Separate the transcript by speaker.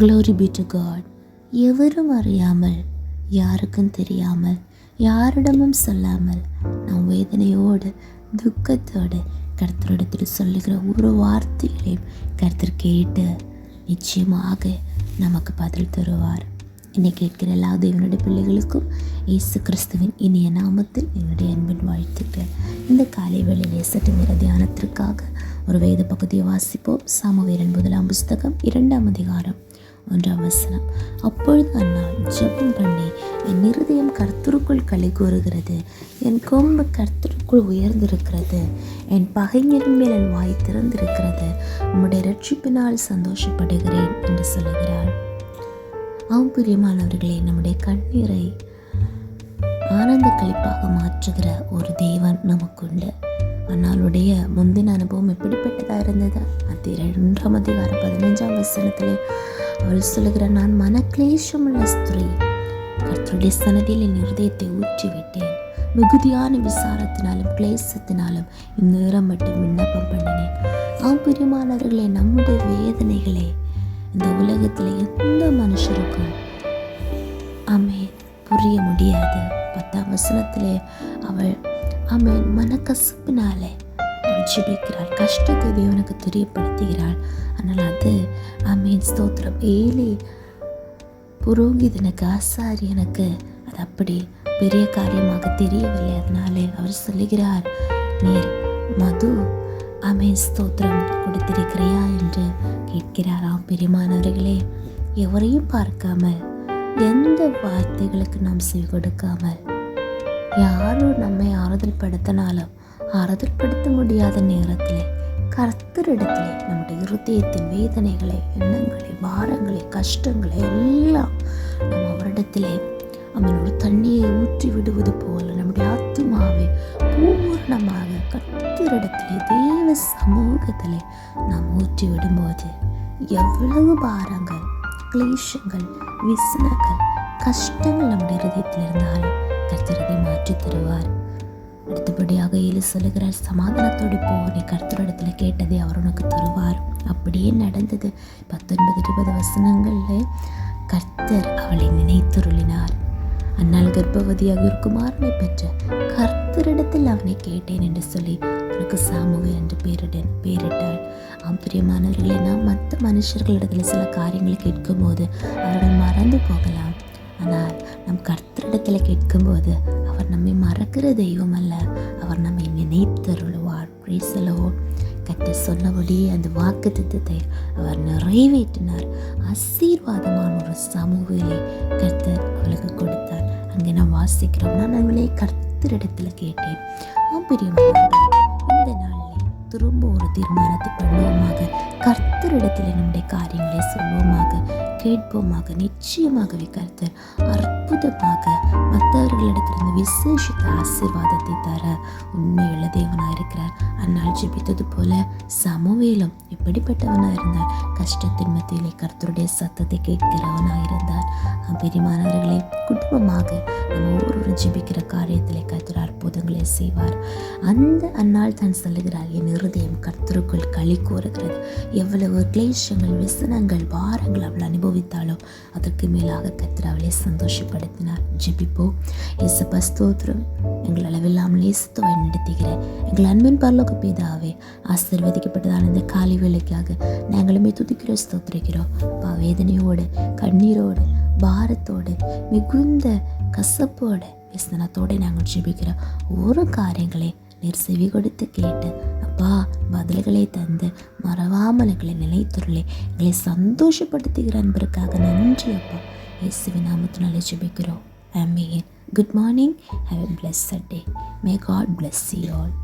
Speaker 1: Glory B to God எவரும் அறியாமல் யாருக்கும் தெரியாமல் யாரிடமும் சொல்லாமல் நாம் வேதனையோடு துக்கத்தோடு கருத்தரிடத்தில் சொல்லுகிற ஒரு வார்த்தைகளையும் கருத்தர் கேட்டு நிச்சயமாக நமக்கு பதில் தருவார். என்னை கேட்கிற எல்லா தேவனுடைய பிள்ளைகளுக்கும் இயேசு கிறிஸ்துவின் இனிய நாமத்தில் என்னுடைய அன்பின் வாழ்த்துக்கள். இந்த காலை வேளையிலே சற்று நேர தியானத்திற்காக ஒரு வேத பகுதியை வாசிப்போம். சாமுவேரன் முதலாம் புஸ்தகம் இரண்டாம் அதிகாரம். ஒன்றாம் வசனம். அப்பொழுது அந்நாள் ஜெபம் பண்ணி என் இருதயம் கர்த்தருக்குள் கலை கூறுகிறது. என் கொம்பு கர்த்தருக்குள் உயர்ந்திருக்கிறது. என் பகைஞரின் மேல் என் வாய் திறந்திருக்கிறது. உம்முடைய ரட்சிப்பினால் சந்தோஷப்படுகிறேன் என்று சொல்லுகிறாள். ஆம் பிரியமானவர்களே நம்முடைய கண்ணீரை ஆனந்த கழிப்பாக மாற்றுகிற ஒரு தேவன் நமக்குண்டு. அன்னாளுடைய முந்தின அனுபவம் எப்படிப்பட்டதாக இருந்தது? அது இரண்டாம் அதிகாரம் பதினைஞ்சாம் வசனத்திலே அவள் சொல்லுகிற நான் மன கிளேஷமுள்ள ஸ்திரீ கர்த்தருடைய சன்னதியில் என் இருதயத்தை ஊற்றிவிட்டேன். மிகுதியான விசாரத்தினாலும் கிளேசத்தினாலும் இந்நேரம் மட்டும் விண்ணப்பம் பண்ணினேன். ஆம் பிரியமானவர்களே நம்முடைய வேதனைகளே இந்த உலகத்தில் எந்த மனுஷருக்கும் ஆமேன் புரிய முடியாது. பத்தாம் வசனத்திலே அவள் ஆமேன் மனக்கசப்பினாலே ஜெபிக்கிறாள் கஷ்டத்தை தேவனுக்கு தெரியப்படுத்துகிறாள் ஆனால் அது அமீன் ஸ்தோத்திரம். ஏலி புரோகிதனுக்கு ஆசாரியனுக்கு அது அப்படி பெரிய காரியமாக தெரியவில்லை. அதனாலே அவர் சொல்லுகிறார் நீர் மது ஆமேன் ஸ்தோத்திரம் கொடுத்திருக்கிறியா? என்று கேட்கிறாராம் பெரியமானவர்களே எவரையும் பார்க்காமல் எந்த வார்த்தைகளுக்கு நாம் செவி கொடுக்காமல் யாரும் நம்மை ஆறுதல் படுத்தினாலும் ஆறுதல்படுத்த முடியாத நேரத்திலே கர்த்தரிடத்திலே நம்முடைய இருதயத்தின் வேதனைகளை எண்ணங்களை பாரங்களை கஷ்டங்களை எல்லாம் நம்ம அவரிடத்திலே அவனோட தண்ணியை ஊற்றி விடுவது போல நம்முடைய ஆத்மாவை பூர்ணமாக கர்த்தரிடத்திலே தேவ சமூகத்திலே நாம் ஊற்றி விடும்போது எவ்வளவு பாரங்கள் கிளேஷங்கள் விசனங்கள் கஷ்டங்கள் நம்முடைய இருதயத்தில் இருந்தாலும் கர்த்தரதை மாற்றி தருவார் அடுத்தபடியாக ஏழு சொல்லுகிறார் சமாதானத்தோடு போ நீ கர்த்தரிடத்துல கேட்டதை அவர் உனக்கு தருவார். அப்படியே நடந்தது. பத்தொன்பது இருபது வசனங்களில் கர்த்தர் அவளை நினைத்துருளினார். அன்னால் கர்ப்பவதியாக இருக்குமாறுமை பெற்ற கர்த்தரிடத்தில் அவனை கேட்டேன் என்று சொல்லி அவனுக்கு சாமுவே என்று பேரிடன் பேரிட்டாள். ஆம் பிரியமானவர்களே நாம் மற்ற மனுஷர்களிடத்தில் சில காரியங்களை கேட்கும்போது அவர்கள் மறந்து போகலாம். ஆனால் நம் கர்த்தரிடத்தில் கேட்கும்போது அவர் நம்மை மறக்கிற தெய்வம் அல்ல அவர் நம்மை நினைத்தருளுவார். பிரீசலோ கற்று சொன்னபடி அந்த வாக்கு திட்டத்தை அவர் நிறைவேற்றினார். ஆசீர்வாதமான ஒரு சமூகலை கர்த்தர் அவளுக்கு கொடுத்தார். அங்கே நான் வாசிக்கிறோம். நான் அவளை கர்த்தரிடத்தில் கேட்டேன். ஆம் பிரியமானவர்களே இந்த நாளில் திரும்ப ஒரு தீர்மானத்தை பண்ணுவோமாக கர்த்தரிடத்தில் நம்முடைய காரியங்களை சொல்வோமாக கேட்போமாக நிச்சயமாகவே கர்த்தர் அற்புதமாக மற்றவர்களிடத்திலிருந்து விசேஷித்த ஆசீர்வாதத்தை தர உண்மையுள்ள தேவனாக இருக்கிறார். அன்னால் ஜெபித்தது போல சமவேலும் எப்படிப்பட்டவனாக இருந்தார்? கஷ்டத்தின் மத்தியிலே கர்த்தருடைய சத்தத்தை கேட்கிறவனாக இருந்தார். பெரியமானவர்களை குடும்பமாக நம்ம ஒவ்வொருவரும் ஜெபிக்கிற காரியத்திலே கர்த்தர் அற்புதங்களை செய்வார். அந்த அன்னால் தான் சொல்லுகிறார். என் இருதயம் கர்த்தருக்குள் களி கூறுகிறது எவ்வளவு கிளேஷங்கள் விசனங்கள் பாரங்கள் அவள் அனுபவித்தாலோ அதற்கு மேலாக கத்திர அவளை சந்தோஷப்படுத்தினார். ஜெபிப்போ. இயேசப்பா ஸ்தோத்திரம். எங்கள் அளவில்லாமல் நேசத்து வழி நடத்துகிற எங்கள் அன்பின் பரலோக பேதாவே ஆசிர்வதிக்கப்பட்டதான இந்த காலை வேலைக்காக நாங்களுமே துதிக்கிறோம் ஸ்தோத்திரிக்கிறோம். அப்பா வேதனையோடு கண்ணீரோடு பாரத்தோடு மிகுந்த கசப்போடு விசனத்தோடு நாங்கள் ஜெபிக்கிறோம். ஒரு காரியங்களை நீர் செவி கொடுத்து கேட்டு அப்பா பதில்களை தந்து மறவாமல் எங்களை நிலைத்துருளை எங்களை சந்தோஷப்படுத்துகிற அன்பருக்காக நன்றி அப்பா. இயேசுவி நாமத்தினாலே ஜெபிக்கிறோம். ஆமீன் good morning have a blessed day may God bless you all